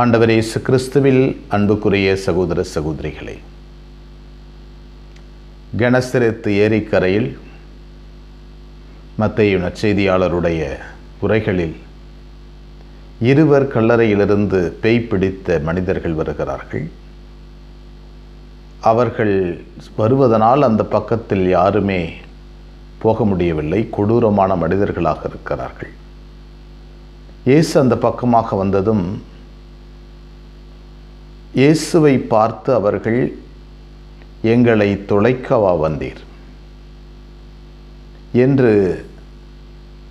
ஆண்டவர் இயேசு கிறிஸ்துவில் அன்புக்குரிய சகோதர சகோதரிகளே கணசிரத்து ஏரிக்கரையில் மத்திய நற்செய்தியாளருடைய உரைகளில் இருவர் கல்லறையிலிருந்து பேய் பிடித்த மனிதர்கள் வருகிறார்கள். அவர்கள் வருவதனால் அந்த பக்கத்தில் யாருமே போக முடியவில்லை கொடூரமான மனிதர்களாக இருக்கிறார்கள். இயேசு அந்த பக்கமாக வந்ததும் இயேசுவை பார்த்து அவர்கள் எங்களை துளைக்கவா வந்தீர் என்று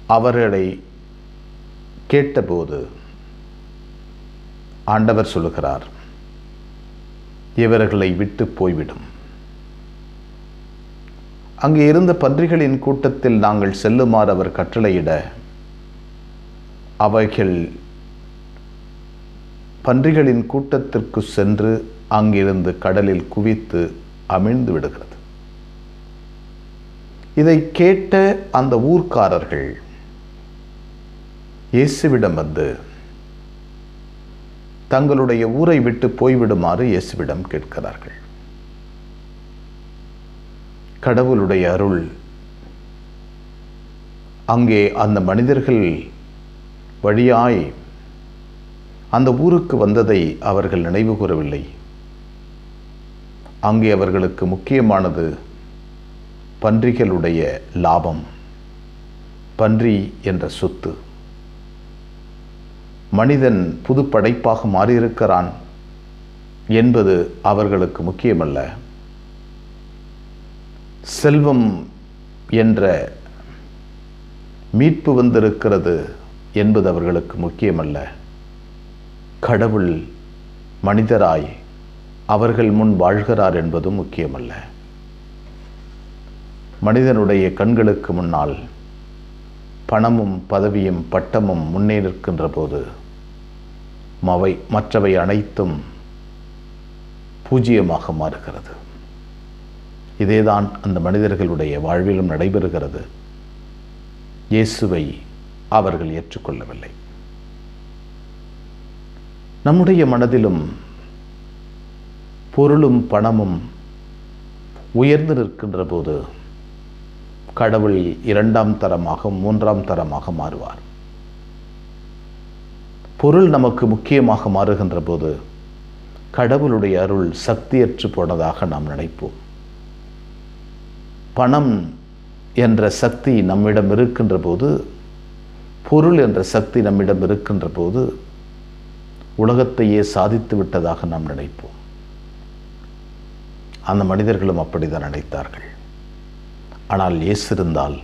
அவர்களை கேட்டபோது ஆண்டவர் சொல்லுகிறார் இவர்களை விட்டு போய்விடும். அங்கே இருந்த பன்றிகளின் கூட்டத்தில் நாங்கள் செல்லுமாறு அவர் கட்டளையிட அவைகள் பன்றிகளின் கூட்டத்திற்கு சென்று அங்கிருந்து கடலில் குவித்து அமிழ்ந்து விடுகிறது. இதை கேட்ட அந்த ஊர்க்காரர்கள் இயேசுவிடம் வந்து தங்களுடைய ஊரை விட்டு போய்விடுமாறு இயேசுவிடம் கேட்கிறார்கள். கடவுளுடைய அருள் அங்கே அந்த மனிதர்கள் வழியாய் அந்த ஊருக்கு வந்ததை அவர்கள் நினைவு கூறவில்லை அங்கே அவர்களுக்கு முக்கியமானது பன்றிகளுடைய லாபம். பன்றி என்ற சொத்து. மனிதன் புது படைப்பாக மாறியிருக்கிறான் என்பது அவர்களுக்கு முக்கியமல்ல. செல்வம் என்ற மீட்பு வந்திருக்கிறது என்பது அவர்களுக்கு முக்கியமல்ல. கடவுள் மனிதராய் அவர்கள் முன் வாழ்கிறார் என்பதும் முக்கியமல்ல. மனிதனுடைய கண்களுக்கு முன்னால் பணமும் பதவியும் பட்டமும் முன்னே நிற்கின்ற போது மவை மற்றவை அனைத்தும் பூஜ்ஜியமாக மாறுகிறது. இதேதான் அந்த மனிதர்களுடைய வாழ்விலும் நடைபெறுகிறது. இயேசுவை அவர்கள் ஏற்றுக்கொள்ளவில்லை. நம்முடைய மனதிலும் பொருளும் பணமும் உயர்ந்து நிற்கின்ற போது கடவுள் இரண்டாம் தரமாக மூன்றாம் தரமாக மாறுவார். பொருள் நமக்கு முக்கியமாக மாறுகின்ற போது கடவுளுடைய அருள் சக்தியற்று போனதாக நாம் நினைப்போம். பணம் என்ற சக்தி நம்மிடம் இருக்கின்ற போது பொருள் என்ற சக்தி நம்மிடம் இருக்கின்ற போது உலகத்தையே சாதித்து விட்டதாக நாம் நினைப்போம். அந்த மனிதர்களும் அப்படிதான் நினைத்தார்கள். ஆனால் இயேசு இருந்தால்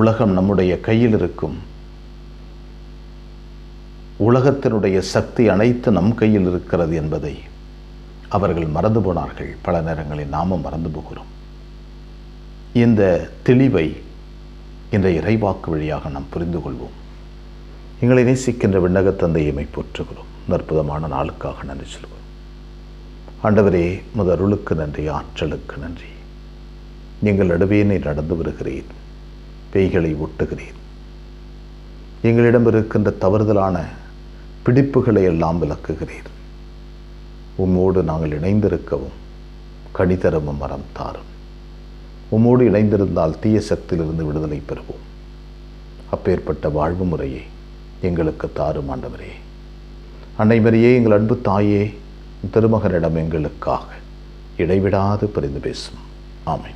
உலகம் நம்முடைய கையில் இருக்கும். உலகத்தினுடைய சக்தி அனைத்து நம் கையில் இருக்கிறது என்பதை அவர்கள் மறந்து போனார்கள். பல நேரங்களில் நாமும் மறந்து போகிறோம். இந்த தெளிவை இந்த இறைவாக்கு வழியாக நாம் புரிந்து கொள்வோம். எங்களை நேசிக்கின்ற விண்ணக தந்தையமை போற்றுகிறோம் இந்த அற்புதமான நாளுக்காக நன்றி சொல்கிறோம். ஆண்டவரே முதருளுக்கு நன்றி ஆற்றலுக்கு நன்றி. எங்கள் நடுவேனை நடந்து வருகிறேன் பேய்களை ஒட்டுகிறேன் எங்களிடம் இருக்கின்ற தவறுதலான பிடிப்புகளை எல்லாம் விளக்குகிறீர். உம்மோடு நாங்கள் இணைந்திருக்கவும் கனிதரமும் மரம் தாரும். உம்மோடு இணைந்திருந்தால் தீய சக்தியிலிருந்து விடுதலை பெறுவோம். அப்பேற்பட்ட வாழ்வு முறையை எங்களுக்கு தாரும் ஆண்டவரே. அன்னைமரியே எங்கள் அன்பு தாயே திருமகனிடம் எங்களுக்காக இடைவிடாது பிரிந்து பேசும். ஆமை